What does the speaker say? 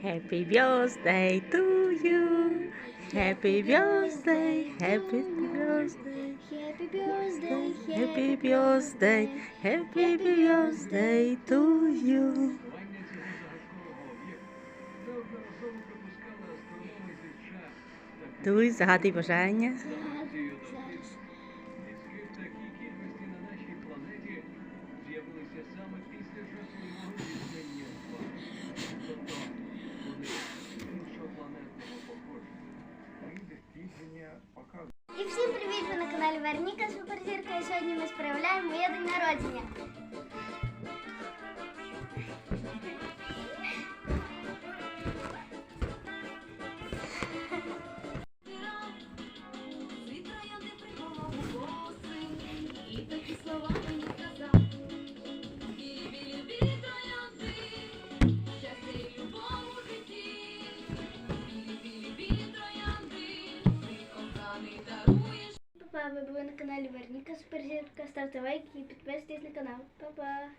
Happy birthday to you. Happy birthday, happy birthday. Happy birthday, happy birthday, happy birthday to you. a rádio Bożenia. І всім привіт! Ви на каналі Верніка Суперзірка. І сьогодні ми справляємо моє день народження. Па-па, ви були на каналі Верніка Суперзірка. Ставте лайки і підписуйтесь на канал. Па-па!